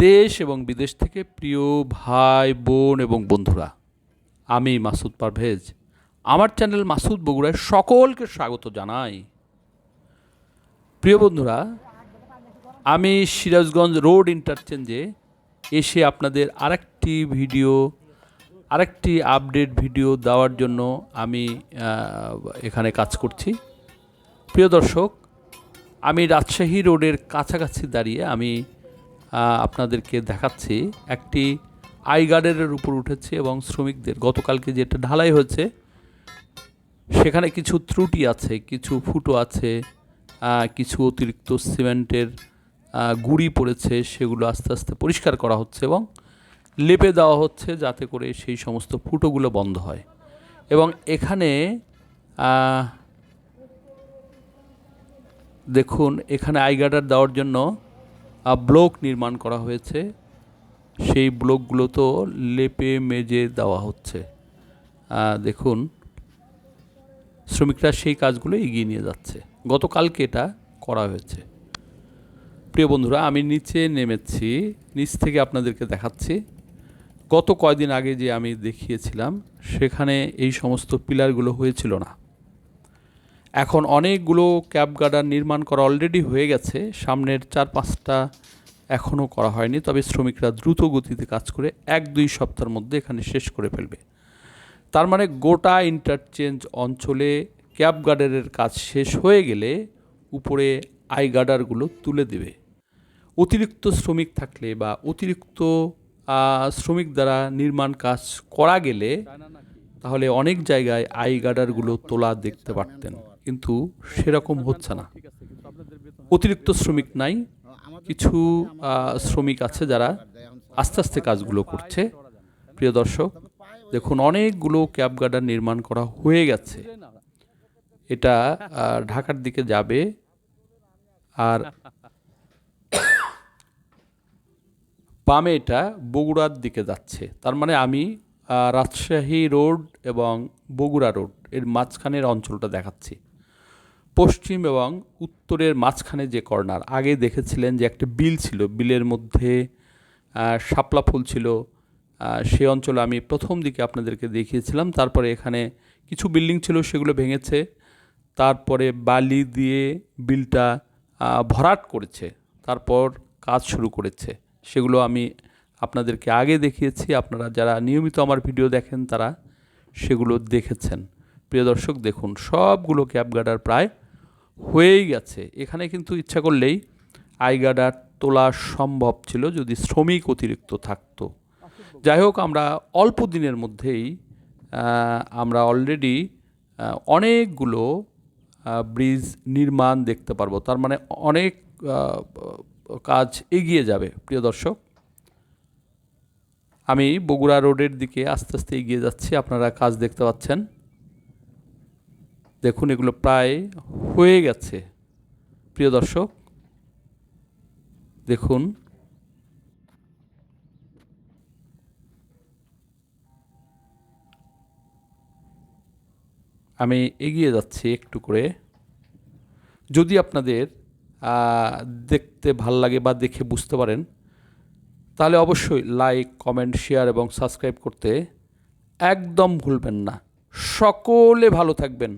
দেশ এবং বিদেশ থেকে প্রিয় ভাই, বোন এবং বন্ধুরা, আমি মাসুদ পারভেজ। আমার চ্যানেল মাসুদ বগুড়ায় সকলকে স্বাগত জানাই। প্রিয় বন্ধুরা, আমি সিরাজগঞ্জ রোড ইন্টারচেঞ্জে এসে আপনাদের আরেকটি ভিডিও, আরেকটি আপডেট ভিডিও দেওয়ার জন্য আমি এখানে কাজ করছি। প্রিয় দর্শক, আমি রাজশাহী রোডের কাছাকাছি দাঁড়িয়ে আমি আপনাদেরকে দেখাচ্ছি। একটি আই গার্ডারের উপর উঠেছে এবং শ্রমিকদের, গতকালকে যেটা ঢালাই হয়েছে, সেখানে কিছু ত্রুটি আছে, কিছু ফুটো আছে কিছু অতিরিক্ত সিমেন্টের গুঁড়ি পড়েছে, সেগুলো আস্তে আস্তে পরিষ্কার করা হচ্ছে এবং লেপে দেওয়া হচ্ছে যাতে করে সেই সমস্ত ফুটোগুলো বন্ধ হয়। এবং এখানে দেখুন, এখানে আইগার্ডার দেওয়ার জন্য ব্লক নির্মাণ করা হয়েছে। সেই ব্লকগুলো তো লেপে মেজে দেওয়া হচ্ছে। দেখুন, শ্রমিকরা সেই কাজগুলো এগিয়ে নিয়ে যাচ্ছে। গতকালকে এটা করা হয়েছে। প্রিয় বন্ধুরা, আমি নিচে নেমেছি, নিচ থেকে আপনাদেরকে দেখাচ্ছি। গত কয়দিন আগে যে আমি দেখিয়েছিলাম, সেখানে এই সমস্ত পিলারগুলো হয়েছিল না। এখন অনেকগুলো ক্যাব গার্ডার নির্মাণ করা অলরেডি হয়ে গেছে। সামনের চার পাঁচটা এখনও করা হয়নি, তবে শ্রমিকরা দ্রুত গতিতে কাজ করে এক দুই সপ্তাহের মধ্যে এখানে শেষ করে ফেলবে। তার মানে গোটা ইন্টারচেঞ্জ অঞ্চলে ক্যাব গার্ডারের কাজ শেষ হয়ে গেলে উপরে আই গার্ডারগুলো তুলে দেবে। অতিরিক্ত শ্রমিক থাকলে বা অতিরিক্ত শ্রমিক দ্বারা নির্মাণ কাজ করা গেলে তাহলে অনেক জায়গায় আই গার্ডারগুলো তোলা দেখতে পারতেন। কিন্তু সেরকম হচ্ছে না। অতিরিক্ত শ্রমিক নাই কিছু শ্রমিক আছে যারা আস্তে আস্তে কাজগুলো করছে। প্রিয় দর্শক দেখুন অনেকগুলো ক্যাব গার্ডার নির্মাণ করা হয়ে গেছে। এটা ঢাকার দিকে যাবে আর বামে এটা বগুড়ার দিকে যাচ্ছে। তার মানে আমি রাজশাহী রোড এবং বগুড়া রোডের মাঝখানের অঞ্চলটা দেখাচ্ছি। পশ্চিম এবং উত্তরের মাঝখানে যে কর্নার, আগে দেখেছিলেন যে একটা বিল ছিল, বিলের মধ্যে শাপলা ফুল ছিল। সে অঞ্চলে আমি প্রথম দিকে আপনাদেরকে দেখিয়েছিলাম। তারপরে এখানে কিছু বিল্ডিং ছিল, সেগুলো ভেঙেছে। তারপরে বালি দিয়ে বিলটা ভরাট করেছে। তারপর কাজ শুরু করেছে। সেগুলো আমি আপনাদেরকে আগে দেখিয়েছি। আপনারা যারা নিয়মিত আমার ভিডিও দেখেন, তারা সেগুলো দেখেছেন। প্রিয় দর্শক, দেখুন, সবগুলো ক্যাব গার্ডার প্রায় হয়েই গেছে। এখানে কিন্তু ইচ্ছা করলেই আই গার্ডার তোলা সম্ভব ছিল যদি শ্রমিক অতিরিক্ত থাকতো। যাই হোক, আমরা অল্প দিনের মধ্যেই আমরা অলরেডি অনেকগুলো ব্রিজ নির্মাণ দেখতে পারব। তার মানে অনেক কাজ এগিয়ে যাবে। প্রিয় দর্শক, আমি বগুড়া রোডের দিকে আস্তে আস্তে এগিয়ে যাচ্ছি। আপনারা কাজ দেখতে পাচ্ছেন। দেখুন, এগুলো প্রায় হয়ে গেছে। প্রিয় দর্শক, দেখুন। আমি এগিয়ে যাচ্ছি একটু করে। যদি আপনাদের দেখতে ভালো লাগে বা দেখে বুঝতে পারেন, তাহলে অবশ্যই লাইক, কমেন্ট, শেয়ার এবং সাবস্ক্রাইব করতে একদম ভুলবেন না। সকলে ভালো থাকবেন।